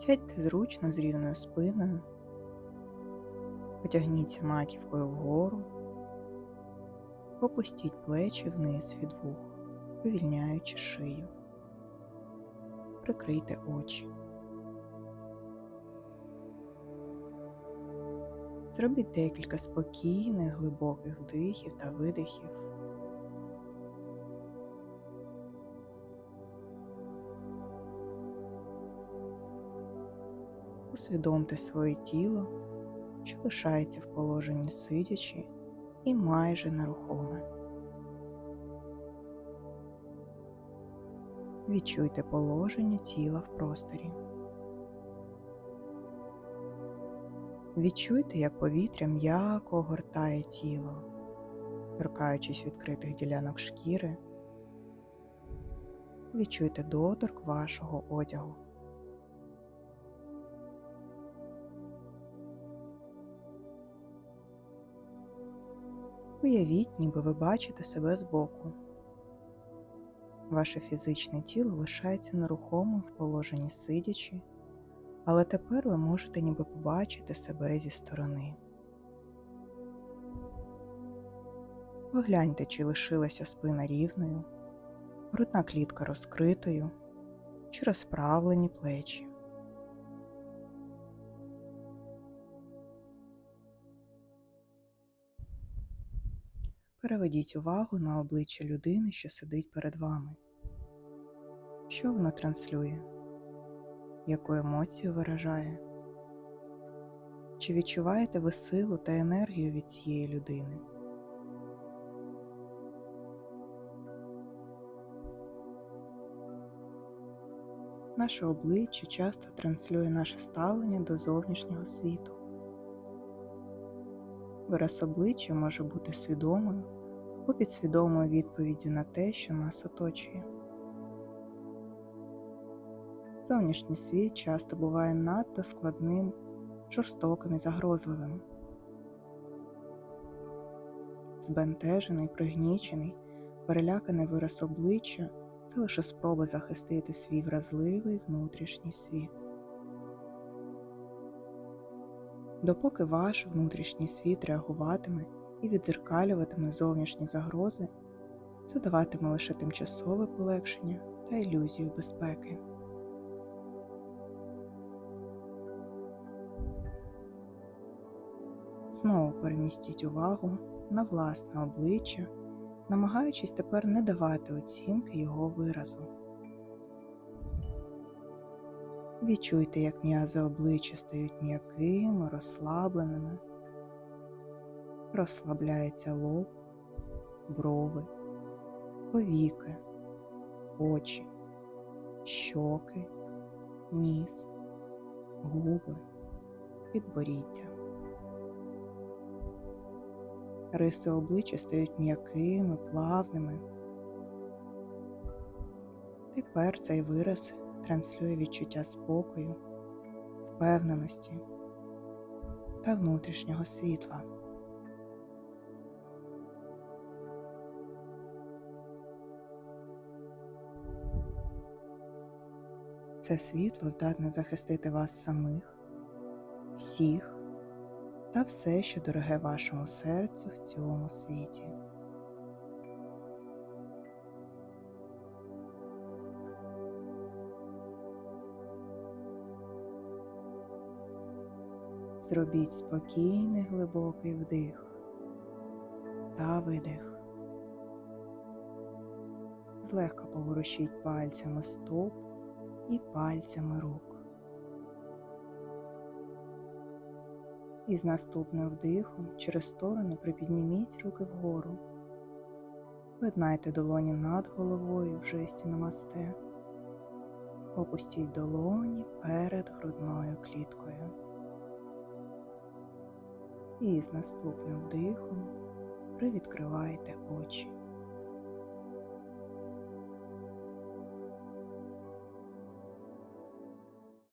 Сядьте зручно з рівною спиною, потягніться маківкою вгору, опустіть плечі вниз від вух, вивільняючи шию. Прикрийте очі. Зробіть декілька спокійних, глибоких вдихів та видихів. Усвідомте своє тіло, що лишається в положенні сидячи і майже нерухоме. Відчуйте положення тіла в просторі. Відчуйте, як повітря м'яко огортає тіло, торкаючись відкритих ділянок шкіри. Відчуйте доторк вашого одягу. Уявіть, ніби ви бачите себе збоку. Ваше фізичне тіло лишається нерухомим в положенні сидячи, але тепер ви можете ніби побачити себе зі сторони. Погляньте, чи лишилася спина рівною, грудна клітка розкритою, чи розправлені плечі. Переведіть увагу на обличчя людини, що сидить перед вами. Що воно транслює? Яку емоцію виражає? Чи відчуваєте ви силу та енергію від цієї людини? Наше обличчя часто транслює наше ставлення до зовнішнього світу. Вираз обличчя може бути свідомою або підсвідомою відповіддю на те, що нас оточує. Зовнішній світ часто буває надто складним, жорстоким і загрозливим. Збентежений, пригнічений, переляканий вираз обличчя це лише спроба захистити свій вразливий внутрішній світ. Допоки ваш внутрішній світ реагуватиме і віддзеркалюватиме зовнішні загрози, це даватиме лише тимчасове полегшення та ілюзію безпеки. Знову перемістіть увагу на власне обличчя, намагаючись тепер не давати оцінки його виразу. Відчуйте, як м'язи обличчя стають м'якими, розслабленими, розслабляється лоб, брови, повіки, очі, щоки, ніс, губи, підборіддя. Риси обличчя стають м'якими, плавними. Тепер цей вираз транслює відчуття спокою, впевненості та внутрішнього світла. Це світло здатне захистити вас самих, всіх та все, що дороге вашому серцю в цьому світі. Зробіть спокійний глибокий вдих та видих. Злегка поворушіть пальцями стоп і пальцями рук. І з наступним вдихом через сторони припідніміть руки вгору. Виднайте долоні над головою в жесті намасте. Опустіть долоні перед грудною кліткою. І з наступним вдихом привідкривайте очі.